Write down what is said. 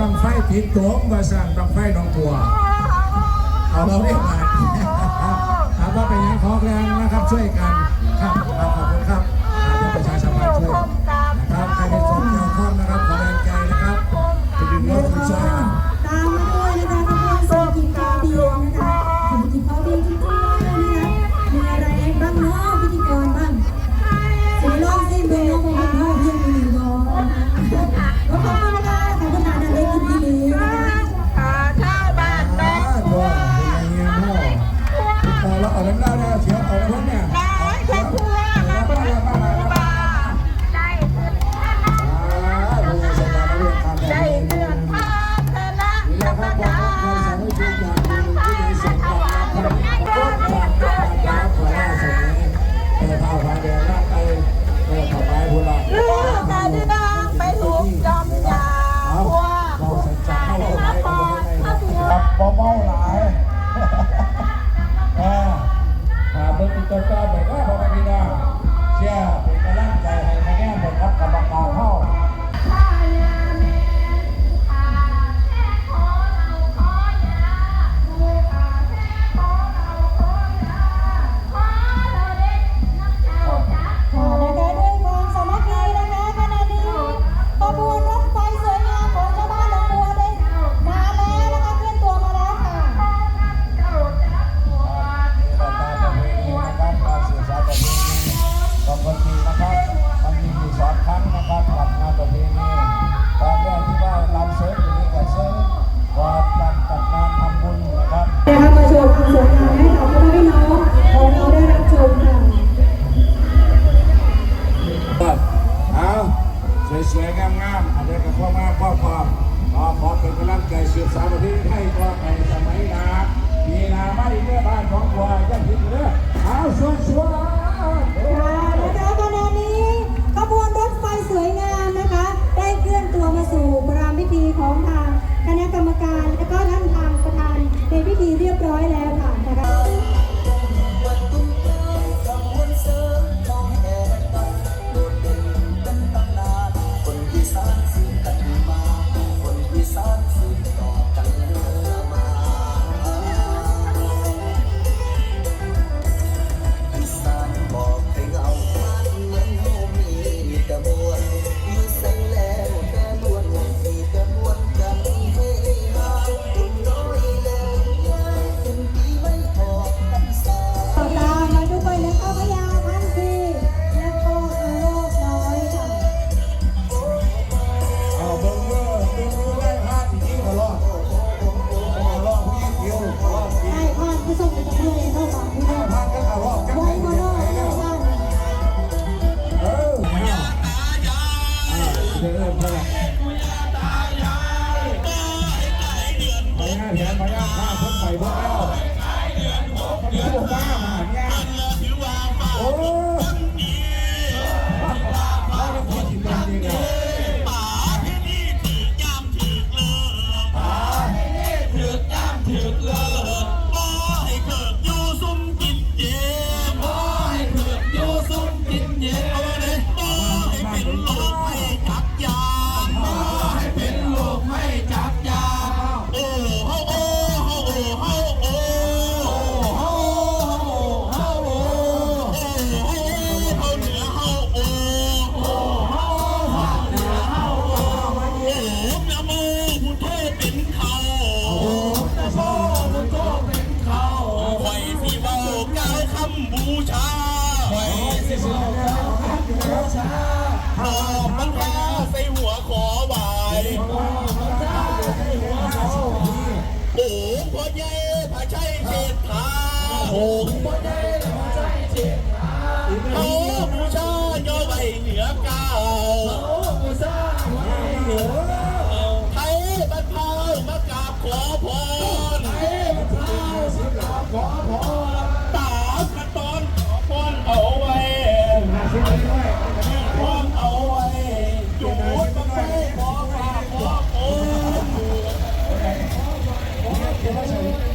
บังไฟผิดโถมาสั่งบังไฟน้องตัวเอาเราเรียกมาถามว่าเป็นยังขอแรงนะครับช่วยกันครับ ยวออกด้านหน้าเฉียวออกด้าเนี่ย Chevrolet. โอ้โหพ่อใหญ่พระชัยเจ็ดฐาโอ้โหพ่อใหญ่พระชัเศรษ Thank you.